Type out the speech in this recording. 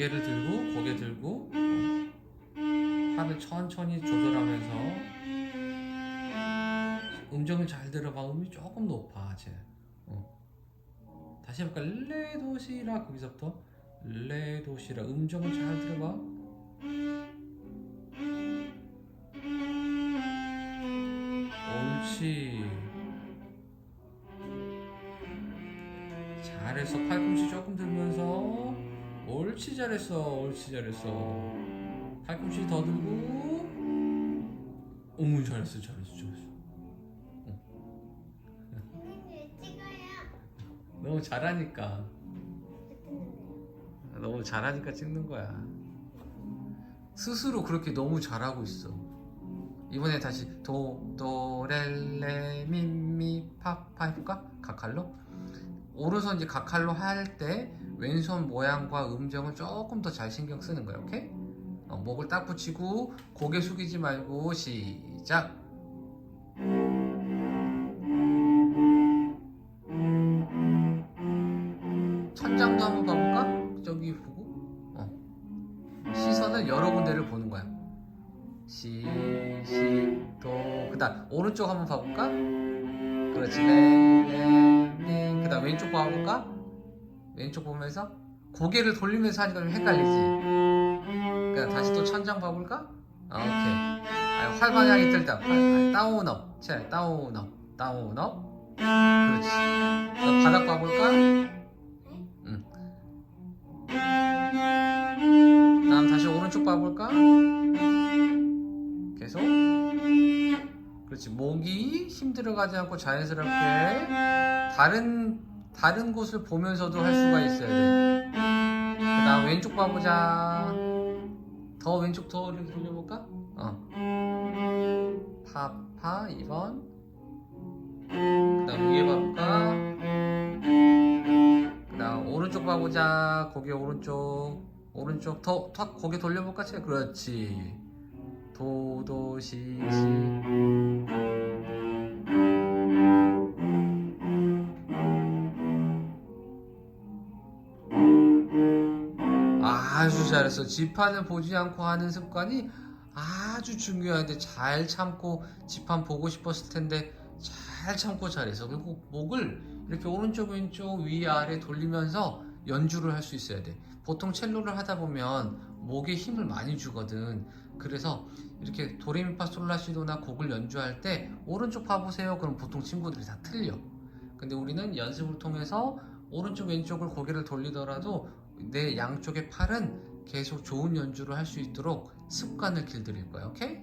고개를 들고 고개 들고 어. 팔을 천천히 조절하면서 음정을 잘 들어봐. 음이 조금 높아 쟤. 어. 다시 해볼까? 레도시라 거기서부터? 레도시라. 음정을 잘 들어봐. 옳지. 잘했어 팔꿈치 조금 들면서 옳지 잘했어 옳지 잘했어 팔꿈치 더 들고 어머 잘했어 잘했어 잘했어. 너무 잘하니까 너무 잘하니까 찍는 거야 스스로 그렇게 너무 잘하고 있어 이번에 다시 도도렐레미 미 파 파 해볼까? 각칼로? 오른손 이제 각칼로 할 때 왼손 모양과 음정을 조금 더 잘 신경 쓰는 거야 오케이? 어, 목을 딱 붙이고 고개 숙이지 말고 시작 천장도 한번 봐볼까? 저기 보고 어. 시선을 여러 군데를 보는 거야 시, 시, 도 그 다음 오른쪽 한번 봐볼까? 그렇지 랭랭랭 그다음 왼쪽 봐볼까? 왼쪽 보면서 고개를 돌리면서 하니까 좀 헷갈리지 그다음 다시 또 천장 봐볼까? 아, 오케이 아, 활 방향이 들다 활, 다운업 체 다운업 다운업 그렇지 바닥 봐볼까? 응. 다음 다시 오른쪽 봐볼까? 계속. 그렇지. 목이 힘 들어가지 않고 자연스럽게 다른 다른 곳을 보면서도 할 수가 있어야 돼. 그다음 왼쪽 봐보자. 더 왼쪽 더 이렇게 돌려볼까? 어. 파파 2번. 그다음 위에 봐볼까? 그다음 오른쪽 봐보자. 고개 오른쪽. 오른쪽 더, 더 고개 돌려볼까? 쟤 그렇지. 도도시시. 아주 잘했어. 지판을 보지 않고 하는 습관이 아주 중요한데 잘 참고 지판 보고 싶었을 텐데 잘 참고 잘했어. 그리고 목을 이렇게 오른쪽 왼쪽 위 아래 돌리면서 연주를 할 수 있어야 돼. 보통 첼로를 하다 보면 목에 힘을 많이 주거든. 그래서 이렇게 도레미파솔라시도나 곡을 연주할 때 오른쪽 봐보세요. 그럼 보통 친구들이 다 틀려. 근데 우리는 연습을 통해서 오른쪽 왼쪽을 고개를 돌리더라도 내 양쪽의 팔은 계속 좋은 연주를 할 수 있도록 습관을 길들일 거야. 오케이?